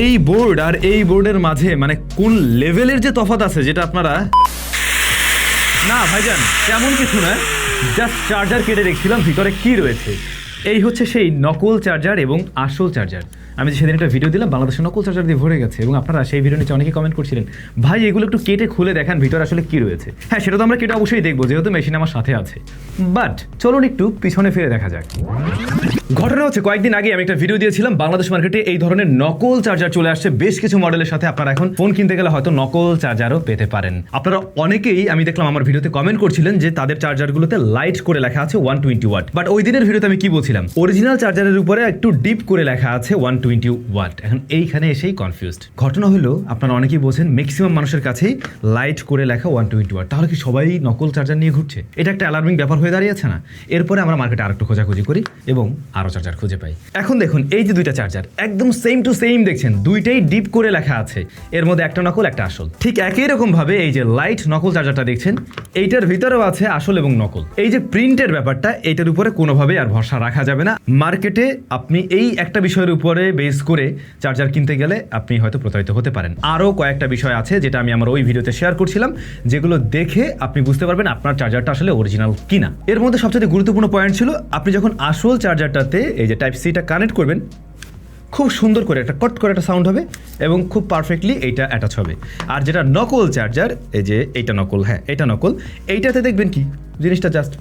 এই বোর্ড আর এই বোর্ডের মাঝে মানে কোন লেভেলের যে তফাত আছে যেটা আপনারা না, ভাইজান, তেমন কিছু না। জাস্ট চার্জার কেটে দেখছিলাম ভিতরে কি রয়েছে? এই হচ্ছে সেই নকল চার্জার এবং আসল চার্জার আমি সেদিন একটা ভিডিও দিলাম, বাংলাদেশের নকল চার্জার দিয়ে ভরে গেছে। এবং আপনারা সেই ভিডিও নিচে অনেকে কমেন্ট করছিলেন, ভাই, এগুলো একটু কেটে খুলে দেখান ভিতরে আসলে কি রয়েছে? হ্যাঁ সেটা তো আমরা কেটে অবশ্যই দেখব, যেহেতু মেশিন আমার সাথে আছে। বাট চলুন একটু পিছনে ফিরে দেখা যাক। ঘটনা হচ্ছে, কয়েকদিন আগে আমি একটা ভিডিও দিয়েছিলাম, বাংলাদেশ মার্কেটে এই ধরনের নকল চার্জার চলে আসছে। বেশ কিছু মডেলের সাথে আপনারা এখন ফোন কিনতে গেলে হয়তো নকল চার্জারও পেতে পারেন। আপনারা অনেকেই, আমি দেখলাম, আমার ভিডিওতে কমেন্ট করছিলেন যে তাদের চার্জারগুলোতে লাইট করে লেখা আছে ওয়ান টোয়েন্টি ওয়াট বাট ওই দিনের ভিডিওতে আমি কি বলছিলাম? অরিজিনাল চার্জারের উপরে একটু ডিপ করে লেখা আছে ওয়ান টোয়েন্টি ওয়াট। এখন এইখানে এসেই কনফিউজড ঘটনা হলো, আপনারা অনেকেই বলছেন ম্যাক্সিমাম মানুষের কাছেই লাইট করে লেখা ওয়ান টোয়েন্টি ওয়াট তাহলে কি সবাই নকল চার্জার নিয়ে ঘুরছে? এটা একটা অ্যালার্মিং ব্যাপার হয়ে দাঁড়িয়েছে না? এরপরে আমরা মার্কেটে আরেকটু খোঁজাখুঁজি করি এবং আরও চার্জার খুঁজে পাই। এখন দেখুন, এই যে দুইটা চার্জার একদম সেম টু সেম দেখছেন, দুইটাই ডিপ করে লেখা আছে। এর মধ্যে একটা নকল একটা আসল। ঠিক একই রকম ভাবে এই যে লাইট নকল চার্জারটা দেখছেন, এইটার ভিতরেও আছে আসল এবং নকল এই যে প্রিন্টের ব্যাপারটা, এটার উপরে কোনোভাবে আর ভরসা রাখা যাবে না। মার্কেটে আপনি এই একটা বিষয়ের উপরে বেস করে চার্জার কিনতে গেলে আপনি হয়তো প্রতারিত হতে পারেন। আরও কয়েকটা বিষয় আছে যেটা আমি আমার ওই ভিডিওতে শেয়ার করছিলাম, যেগুলো দেখে আপনি বুঝতে পারবেন আপনার চার্জারটা আসলে অরিজিনাল কিনা। এর মধ্যে সবচেয়ে গুরুত্বপূর্ণ পয়েন্ট ছিল, আপনি যখন আসল চার্জারটাতে এই যে টাইপ সিটা কানেক্ট করবেন, খুব সুন্দর করে একটা কট করে একটা সাউন্ড হবে এবং খুব পারফেক্টলি এইটা অ্যাটাচ হবে। আর যেটা নকল চার্জার এই যে এইটা নকল হ্যাঁ এটা নকল এইটাতে দেখবেন কি, জিনিসটা জাস্ট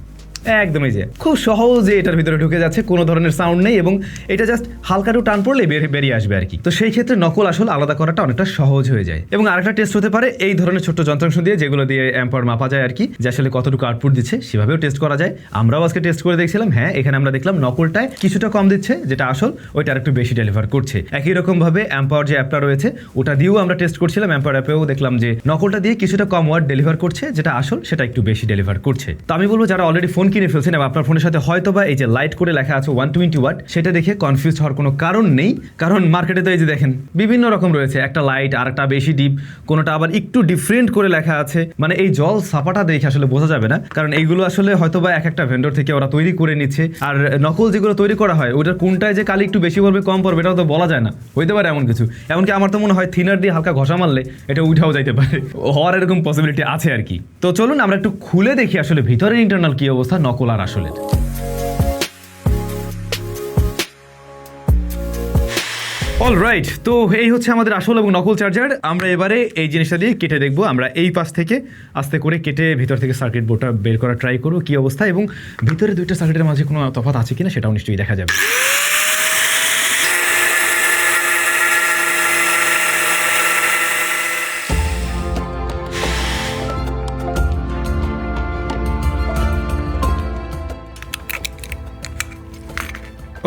একদমই যে। খুব সহজে এটার ভিতরে ঢুকে যাচ্ছে, কোনো ধরনের সাউন্ড নেই এবং এটা জাস্ট হালকা একটু টান পড়লে বের- বেরিয়ে আসবে আর কি। তো সেই ক্ষেত্রে নকল আসল আলাদা করাটা অনেকটা সহজ হয়ে যায়। এবং আরেকটা টেস্ট হতে পারে, এই ধরনের ছোট্ট যন্ত্রাংশ দিয়ে যেগুলো দিয়ে অ্যাম্পার মাপা যায় আর কি, যে আসলে কতটুকু আউটপুট দিচ্ছে, সেভাবেও টেস্ট করা যায়। আমরাও আজকে টেস্ট করে দেখছিলাম হ্যাঁ এখানে আমরা দেখলাম নকলটায় কিছুটা কম দিচ্ছে, যেটা আসল, ওইটা আরেকটু বেশি ডেলিভার করছে। একই রকম ভাবে অ্যাম্পাওয়ার যে অ্যাপটা রয়েছে, ওটা দিয়েও আমরা টেস্ট করছিলাম অ্যাম্পাওয়ার অ্যাপেও দেখলাম যে নকলটা দিয়ে কিছুটা কম ওয়ার্ড ডেলিভার করছে, যেটা আসল, সেটা একটু বেশি ডেলিভার করছে। তো আমি বলব, যারা অলরেডি ফোন কিনে ফেলছেন এবং আপনার ফোনের সাথে হয়তো বা এই যে লাইট করে লেখা আছে ওয়ান টোয়েন্টি ওয়াট সেটা দেখে কনফিউজ হওয়ার কোনো কারণ নেই। কারণ মার্কেটে তো এই যে দেখেন, বিভিন্ন রকম রয়েছে। একটা লাইট আর একটা বেশি ডিপ কোনোটা আবার একটু ডিফারেন্ট করে লেখা আছে। মানে এই জল সাপাটা দেখে আসলে বোঝা যাবে না। কারণ এইগুলো আসলে হয়তো বা এক একটা ভেন্ডর থেকে ওরা তৈরি করে নিচ্ছে। আর নকল যেগুলো তৈরি করা হয় ওটার কোনটায় যে কালি একটু বেশি পড়বে, কম পড়বে, এটাও তো বলা যায় না। হইতে পারে এমন কিছু। এমনকি আমার তো মনে হয় থিনার দিয়ে হালকা ঘষা মারলে এটা উঠাও যাইতে পারে। হওয়ার এরকম পসিবিলিটি আছে আর কি। তো চলুন আমরা একটু খুলে দেখি আসলে ভিতরের ইন্টারনাল কি অবস্থা নকল আর আসলের। অল রাইট তো এই হচ্ছে আমাদের আসল এবং নকল চার্জার আমরা এবারে এই জিনিসটা দিয়ে কেটে দেখব। আমরা এই পাশ থেকে আস্তে করে কেটে ভিতর থেকে সার্কিট বোর্ডটা বের করা ট্রাই করব, কী অবস্থা এবং ভিতরে দুইটা সার্কিটের মাঝে কোনো তফাৎ আছে কিনা সেটাও নিশ্চয়ই দেখা যাবে।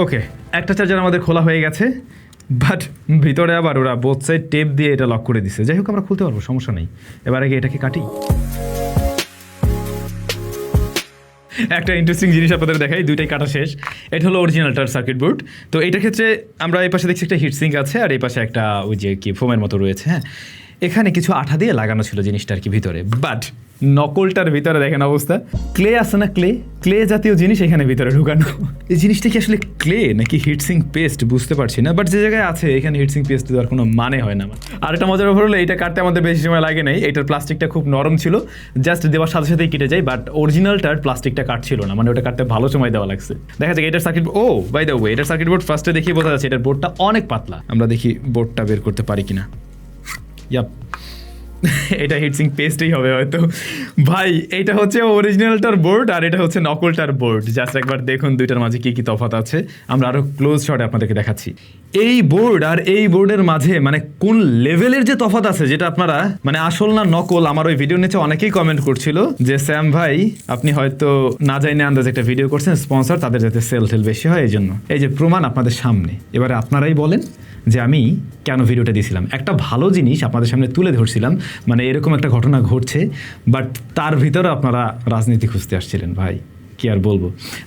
ওকে একটা চার্জার আমাদের খোলা হয়ে গেছে বাট ভিতরে আবার ওরা বোথ সাইড টেপ দিয়ে এটা লক করে দিছে। যাই হোক, আমরা খুলতে পারব, সমস্যা নেই। এবার আগে এটাকে কাটি। একটা ইন্টারেস্টিং জিনিস আপনাদের দেখাই, দুইটাই কাটা শেষ। এটা হলো অরিজিনাল অরিজিনালটার সার্কিট বোর্ড তো এইটার ক্ষেত্রে আমরা এই পাশে দেখছি একটা হিট সিঙ্ক আছে, আর এই পাশে একটা ওই যে কি ফোমের মতো রয়েছে হ্যাঁ? এখানে কিছু আঠা দিয়ে লাগানো ছিল জিনিসটা আর কি ভিতরে। বাট নকলটার ভিতরে দেখেন অবস্থা। ক্লে আছে না ক্লে ক্লে জাতীয় জিনিস এখানে ভিতরে ঢুকানো। এই জিনিসটা কি আসলে ক্লে নাকি হিটসিং পেস্ট বুঝতে পারছি না। বাট যে জায়গায় আছে, এখানে হিটসিং পেস্ট দেওয়ার কোনো মানে হয় না আর একটা মজার ব্যাপার হলো এটা কাটতে আমাদের বেশি সময় লাগে নাই। এটার প্লাস্টিকটা খুব নরম ছিল। জাস্ট দেওয়ার সাথে সাথেই কেটে যায় বাট অরিজিনালটার প্লাস্টিকটা কাটছিল না। মানে ওটা কাটতে ভালো সময় দেওয়া লাগছে। দেখা যাক, এটার সার্কিট ও বাই দ্য ওয়ে এটার সার্কিট বোর্ড ফার্স্টে দেখি বোঝা যাচ্ছে, এটার বোর্ডটা অনেক পাতলা। আমরা দেখি বোর্ডটা বের করতে পারি কিনা। ইয়াপ এটা হিটসিং পেস্টেই হবে হয়তো। ভাই, এটা হচ্ছে অরিজিনালটার বোর্ড আর এটা হচ্ছে নকলটার বোর্ড জাস্ট একবার দেখুন দুইটার মাঝে কী কী তফাত আছে। আমরা আরও ক্লোজ শটে আপনাদেরকে দেখাচ্ছি। এই বোর্ড আর এই বোর্ডের মাঝে মানে কোন লেভেলের যে তফাৎ আছে যেটা আপনারা মানে আসল না নকল, আমার ওই ভিডিও নিচে অনেকেই কমেন্ট করছিল যে স্যাম ভাই, আপনি হয়তো না জানি আন্দাজ একটা ভিডিও করছেন স্পন্সর তাদের যাতে সেল টেল বেশি হয় এই জন্য এই যে প্রমাণ আপনাদের সামনে, এবারে আপনারাই বলেন যে, আমি কেন ভিডিওটা দিয়েছিলাম একটা ভালো জিনিস আপনাদের সামনে তুলে ধরছিলাম মানে এরকম একটা ঘটনা ঘটছে বাট তার ভিতরে আপনারা রাজনীতি খুঁজতে আসছিলেন, ভাই। কি আর বলব?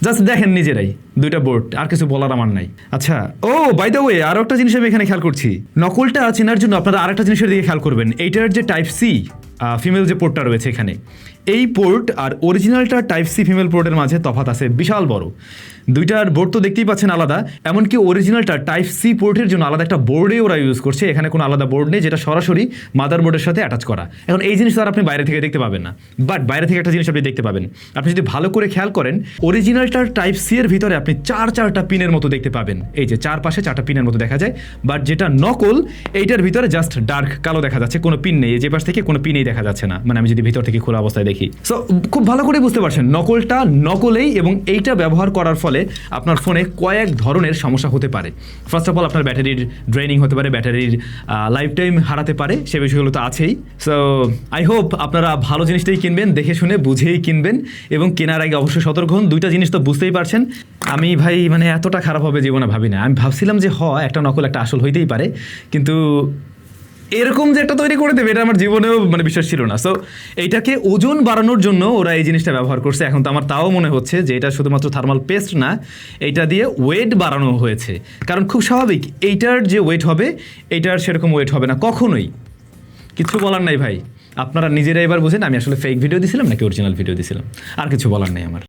জাস্ট দেখেন নিজেরাই, দুইটা বোর্ড আর কিছু বলার আমার নাই। আচ্ছা ও বাই দ্য ওয়ে আরও একটা জিনিস আমি এখানে খেয়াল করছি। নকলটা চেনার জন্য আপনারা আরেকটা জিনিসের দিকে খেয়াল করবেন। এইটার যে টাইপ সি ফিমেল যে পোর্টটা রয়েছে এখানে, এই পোর্ট আর অরিজিনালটা টাইপ সি ফিমেল পোর্টের মাঝে তফাত আছে, বিশাল বড়। দুইটার বোর্ড তো দেখতেই পাচ্ছেন আলাদা, এমনকি অরিজিনালটা টাইপ সি পোর্টের জন্য আলাদা একটা বোর্ডে ওরা ইউজ করছে, এখানে কোনো আলাদা বোর্ড নেই, যেটা সরাসরি মাদার বোর্ডের সাথে অ্যাটাচ করা। এখন এই জিনিস আর আপনি বাইরে থেকে দেখতে পাবেন না। বাট বাইরে থেকে একটা জিনিস আপনি দেখতে পাবেন। আপনি যদি ভালো করে খেয়াল করেন অরিজিনালটার টাইপ সি এর ভিতরে আপনি চার চারটা পিনের মতো দেখতে পাবেন। এই যে চার পাশে চারটা পিনের মতো দেখা যায় বাট যেটা নকল, এইটার ভিতরে জাস্ট ডার্ক কালো দেখা যাচ্ছে, কোনো পিন নেই। যে পাশ থেকে কোনো পিনেই দেখা যাচ্ছে না। মানে আমি যদি ভিতর থেকে খোলা অবস্থায় দেখি। সো খুব ভালো করে বুঝতে পারছেন, নকলটা নকলেই এবং এইটা ব্যবহার করার ফলে আপনার ফোনে কয়েক ধরনের সমস্যা হতে পারে। ফার্স্ট অফ অল আপনার ব্যাটারির ড্রেনিং হতে পারে, ব্যাটারির লাইফ টাইম হারাতে পারে, সে বিষয়গুলো তো আছেই। সো আই হোপ আপনারা ভালো জিনিসটাই কিনবেন, দেখে শুনে বুঝেই কিনবেন এবং কেনার আগে অবশ্যই সতর্ক হন। দুইটা জিনিস তো বুঝতেই পারছেন। আমি ভাই মানে এতটা খারাপ হবে জীবনে ভাবি না আমি ভাবছিলাম যে, হ, একটা নকল একটা আসল হইতেই পারে। কিন্তু এরকম যে একটা তৈরি করে দেবে, এটা আমার জীবনেও মানে বিশ্বাস ছিল না। সো এইটাকে ওজন বাড়ানোর জন্য ওরা এই জিনিসটা ব্যবহার করছে। এখন তো আমার তাও মনে হচ্ছে যে এটা শুধুমাত্র থার্মাল পেস্ট না এইটা দিয়ে ওয়েট বাড়ানো হয়েছে। কারণ খুব স্বাভাবিক, এইটার যে ওয়েট হবে, এইটার সেরকম ওয়েট হবে না। কখনোই। কিছু বলার নাই ভাই। আপনারা নিজেরা এবার বুঝেন, আমি আসলে ফেক ভিডিও দিছিলাম নাকি অরিজিনাল ভিডিও দিছিলাম? আর কিছু বলার নেই আমার।